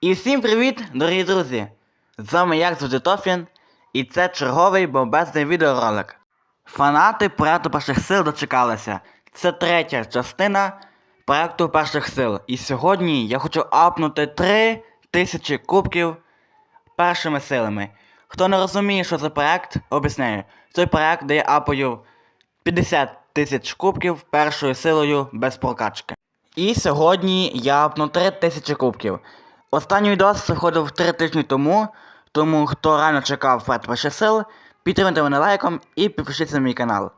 І всім привіт, дорогі друзі! З вами як завжди Тофін, і це черговий бомбезний відеоролик. Фанати проекту перших сил дочекалися. Це третя частина проекту перших сил. І сьогодні я хочу апнути 3 тисячі кубків першими силами. Хто не розуміє, що за проект, об'ясняю. Цей проект дає апою 50 тисяч кубків першою силою без прокачки. І сьогодні я апну 3 тисячі кубків. Останній відос виходив 3 тижні тому, тому хто реально чекав проект сил, підтримайте мене лайком і підпишіться на мій канал.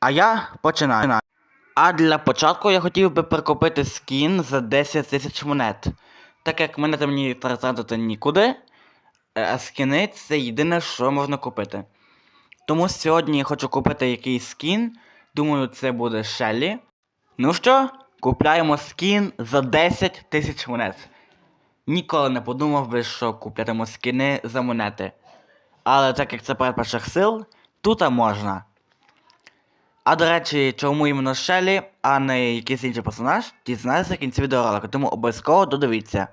А я починаю. А для початку я хотів би прикупити скін за 10 тисяч монет. Так як монети мені тратити нікуди, е, а скіни це єдине, що можна купити. Тому сьогодні я хочу купити якийсь скін. Думаю, це буде Шеллі. Ну що, купляємо скін за 10 тисяч монет. Ніколи не подумав би, що куплятиму скіни за монети. Але так як це перших сил, тут можна. А до речі, чому іменно Шелі, а не якийсь інший персонаж, дізнаєтеся в кінці відеоролика, тому обов'язково додивіться.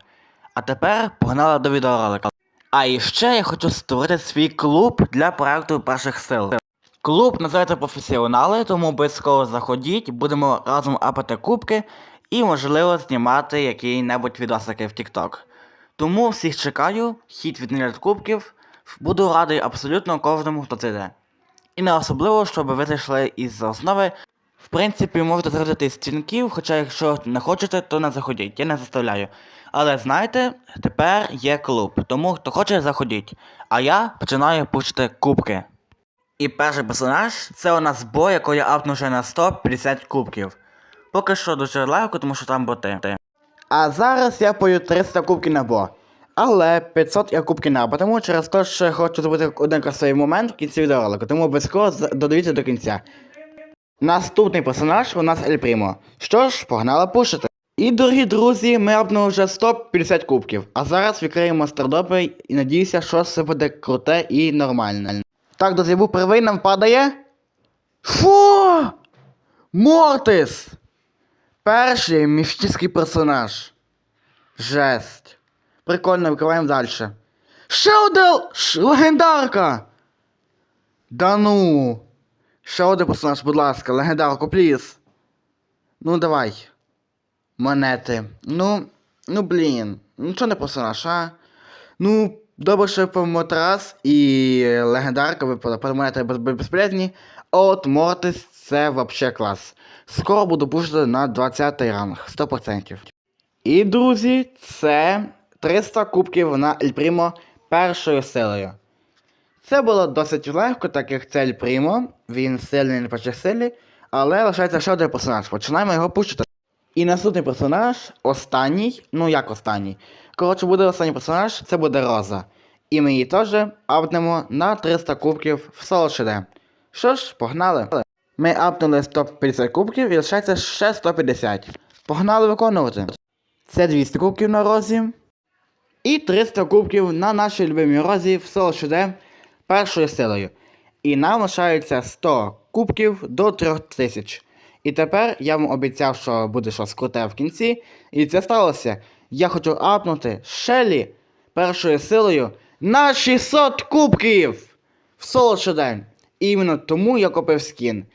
А тепер погнали до відеоролика. А і ще я хочу створити свій клуб для проекту перших сил. Клуб називається професіонали, тому обов'язково заходіть, будемо разом апати кубки і, можливо, знімати який-небудь відосики в TikTok. Тому всіх чекаю, хід від мільярд кубків. Буду радий абсолютно кожному, хто це йде. І не особливо, щоб ви зайшли із основи. В принципі, можете заходити з стінків, хоча якщо не хочете, то не заходіть, я не заставляю. Але знаєте, тепер є клуб, тому хто хоче, заходіть. А я починаю пушити кубки. І перший персонаж це у нас бой, який я апну вже на 150 кубків. Поки що дуже легко, тому що там боти. А зараз я пою 300 кубків на бо. Але 500 я кубки не апатиму, через те, що хочу зробити один красивий момент в кінці відеоролику, тому обов'язково додивіться до кінця. Наступний персонаж у нас Ель Прімо. Що ж, погнали пушити. І, дорогі друзі, ми апнули вже 150 кубків. А зараз відкриємо стардопи і надіюся, що все буде круте і нормальне. Так, друзі, був первий нам падає. Фу! Мортис! Перший міфічний персонаж. Жесть. Прикольно, викриваємо далі. Ще один легендарка! Да ну. Ще один персонаж, будь ласка, легендарку, пліз. Ну давай. Монети. Ну. Ну блін. Ну чого не персонаж, а? Ну, добре, що по матрас і легендарка випала, монети без- без- безполезні. А от Мортис це вообще клас. Скоро буду пушити на 20 ранг, 100%. І, друзі, це 300 кубків на Ель Прімо першою силою. Це було досить легко, так як це Ель Прімо, він сильний на першій силі, але лишається ще один персонаж. Починаємо його пушити. І наступний персонаж, останній, ну як останній. Коротше, буде останній персонаж, це буде Роза. І ми її теж апнемо на 300 кубків в соло ШД. Що ж, погнали. Ми апнули 150 кубків і лишається ще 150. Погнали виконувати. Це 200 кубків на розі. І 300 кубків на нашій любимій розі в соло ШД першою силою. І нам лишається 100 кубків до 3000. І тепер я вам обіцяв, що буде щось круте в кінці. І це сталося. Я хочу апнути Шелі першою силою на 600 кубків в соло день. І іменно тому я купив скін.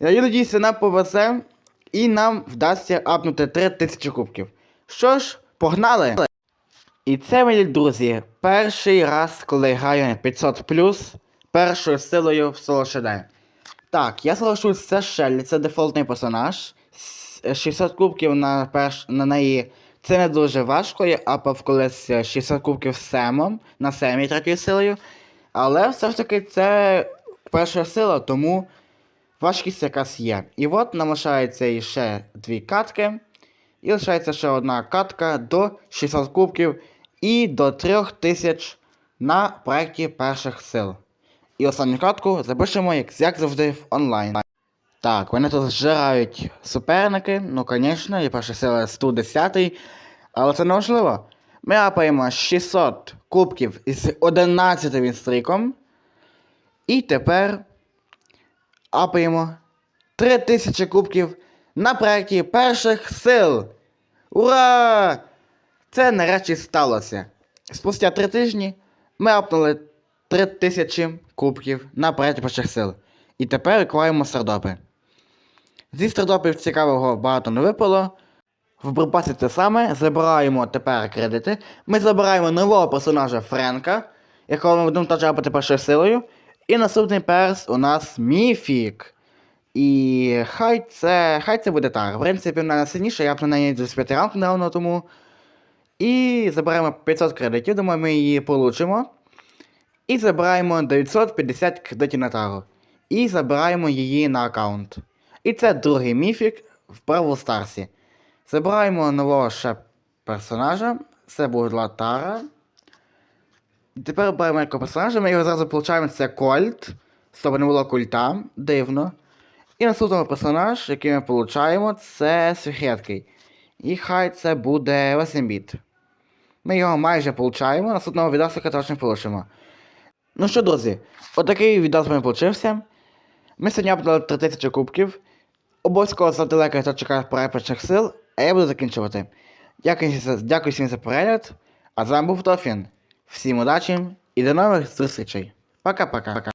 Я надіюся, нам повезе і нам вдасться апнути 3000 кубків. Що ж, погнали! І це, мої друзі, перший раз, коли граю на 500 першою силою в соло день. Так, я залишу це Шеллі, це дефолтний персонаж. С- 600 кубків на, перш... на неї це не дуже важко. Я апав колись е, 600 кубків з Семом на Семі третьою силою. Але все ж таки це перша сила, тому важкість якась є. І от нам лишається іще дві катки. І лишається ще одна катка до 600 кубків і до 3000 на проєкті перших сил. І останню катку запишемо, як, як завжди, в онлайн. Так, вони тут зжирають суперники. Ну, звісно, і перша сила 110, але це не важливо. Ми апаємо 600 кубків із 11 вінстріком. І тепер апаємо 3000 кубків на проєкті перших сил. Ура! Це нарешті сталося. Спустя три тижні ми апнули 3000 кубків на проєкті перших сил. І тепер викладаємо стардопи. Зі стардопів цікавого багато не випало. В Брупасі те саме. Забираємо тепер кредити. Ми забираємо нового персонажа Френка, якого ми будемо теж апати першою силою. І наступний перс у нас Міфік. І хай це, хай це буде так. В принципі, вона сильніша, я б на неї 25 ранг недавно тому. І забираємо 500 кредитів, думаю, ми її получимо. І забираємо 950 кредитів на тару. І забираємо її на аккаунт. І це другий міфік в Бравл Старсі. Забираємо нового ще персонажа. Це була Тара. Тепер беремо якого персонажа, ми його зразу получаємо, це Кольт. Щоб не було культа, дивно. І наступний персонаж, який ми получаємо, це Свіхредкий. І хай це буде 8 біт. Ми його майже получаємо, наступного відосика точно получимо. Ну що, друзі, отакий відос мене получився. Ми сьогодні обдали 3000 кубків. Обов'язково ставте лайк, хто чекає перепечних сил, а я буду закінчувати. Дякую всім за перегляд. А з вами був Тофін. Всім удачі і до нових зустрічей. Пока-пока.